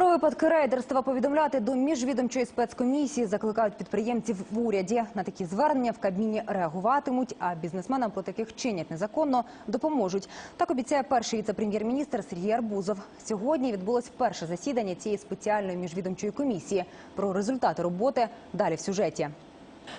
Про випадки рейдерства повідомляти до міжвідомчої спецкомісії закликають підприємців в уряді. На такі звернення в Кабміні реагуватимуть, а бізнесменам, проти яких чинять незаконно, допоможуть. Так обіцяє перший віце-прем'єр-міністр Сергій Арбузов. Сьогодні відбулось перше засідання цієї спеціальної міжвідомчої комісії. Про результати роботи далі в сюжеті.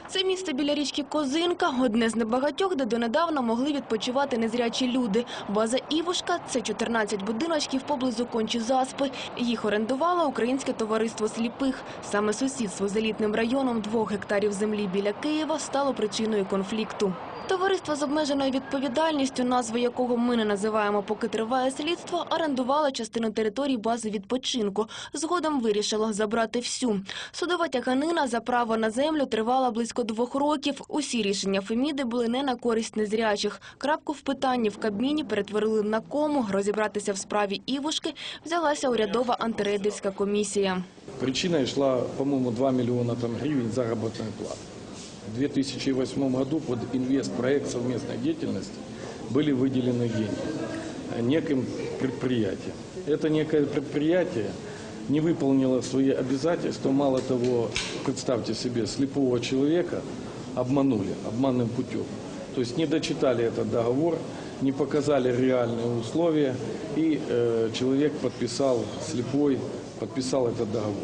Це місце біля річки Козинка – одне з небагатьох, де донедавна могли відпочивати незрячі люди. База «Івушка» – це 14 будиночків поблизу кончі заспи. Їх орендувало Українське товариство сліпих. Саме сусідство з елітним районом двох гектарів землі біля Києва стало причиною конфлікту. Товариство з обмеженою відповідальністю, назви якого ми не називаємо, поки триває слідство, орендувало частину території бази відпочинку. Згодом вирішило забрати всю. Судова тяганина за право на землю тривала близько двох років. Усі рішення Феміди були не на користь незрячих. Крапку в питанні в Кабміні перетворили на кому. Розібратися в справі Івушки взялася урядова антирейдерська комісія. Причиной шла, по-моему, 2 миллиона там, гривен заработной платы. В 2008 году под инвестпроект совместной деятельности были выделены деньги неким предприятием. Это некое предприятие не выполнило свои обязательства. Мало того, представьте себе, слепого человека обманули обманным путем. То есть не дочитали этот договор, не показали реальные условия, и э, человек подписал, слепой, подписал этот договор.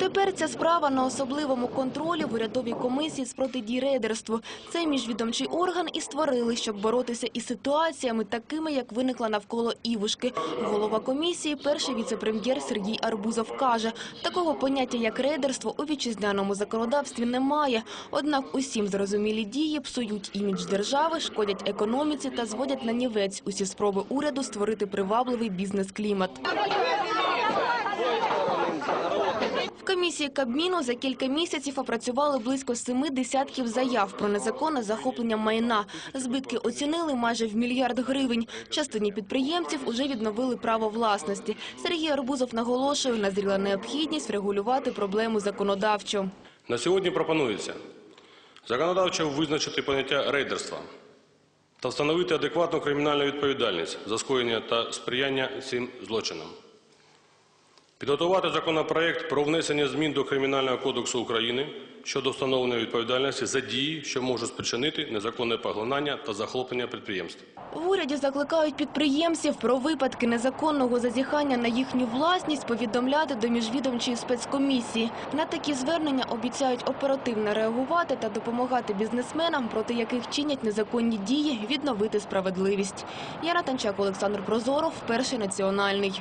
Тепер ця справа на особливому контролі в урядовій комісії з протидії рейдерству. Цей міжвідомчий орган і створили, щоб боротися із ситуаціями, такими, як виникла навколо Івушки. Голова комісії, перший віце-прем'єр Сергій Арбузов каже, такого поняття, як рейдерство, у вітчизняному законодавстві немає. Однак усім зрозумілі дії псують імідж держави, шкодять економіці та зводять на нівець усі спроби уряду створити привабливий бізнес-клімат. Комісії Кабміну за кілька місяців опрацювали близько семи десятків заяв про незаконне захоплення майна. Збитки оцінили майже в мільярд гривень. Частині підприємців уже відновили право власності. Сергій Арбузов наголошує, назріла необхідність врегулювати проблему законодавчо. На сьогодні пропонується законодавчо визначити поняття рейдерства та встановити адекватну кримінальну відповідальність за скоєння та сприяння цим злочинам. Підготувати законопроект про внесення змін до Кримінального кодексу України щодо встановлення відповідальності за дії, що можуть спричинити незаконне поглинання та захоплення підприємств. В уряді закликають підприємців про випадки незаконного зазіхання на їхню власність повідомляти до міжвідомчої спецкомісії. На такі звернення обіцяють оперативно реагувати та допомагати бізнесменам, проти яких чинять незаконні дії, відновити справедливість. Яна Танчак, Олександр Прозоров, перший національний.